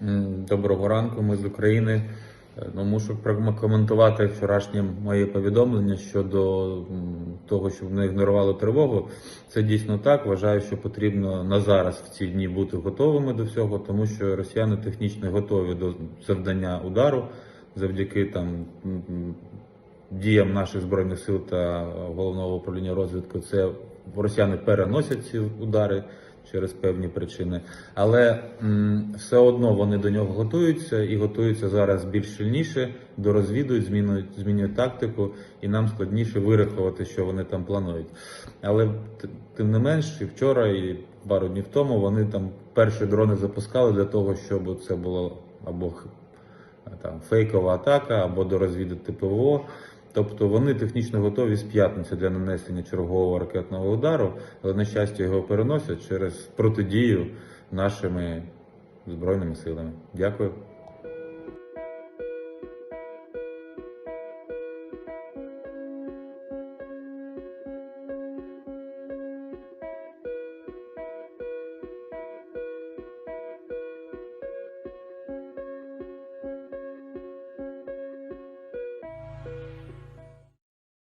Доброго ранку, ми з України. Е, Ну, мушу прокоментувати вчорашнє моє повідомлення щодо того, щоб не ігнорували тривогу. Це дійсно так. Вважаю, що потрібно на зараз в ці дні бути готовими до всього, тому що росіяни технічно готові до завдання удару завдяки там діям наших збройних сил та головного управління розвідки. Це росіяни переносять ці удари через певні причини, але все одно вони до нього готуються і готуються зараз більш сильніше, дорозвідують, змінюють, змінюють тактику, і нам складніше вирахувати, що вони там планують. Але тим не менш, і вчора, і пару днів тому вони там перші дрони запускали для того, щоб це було або там фейкова атака, або дорозвідати ПВО. Тобто вони технічно готові з п'ятниці для нанесення чергового ракетного удару, але на щастя його переносять через протидію нашими збройними силами. Дякую.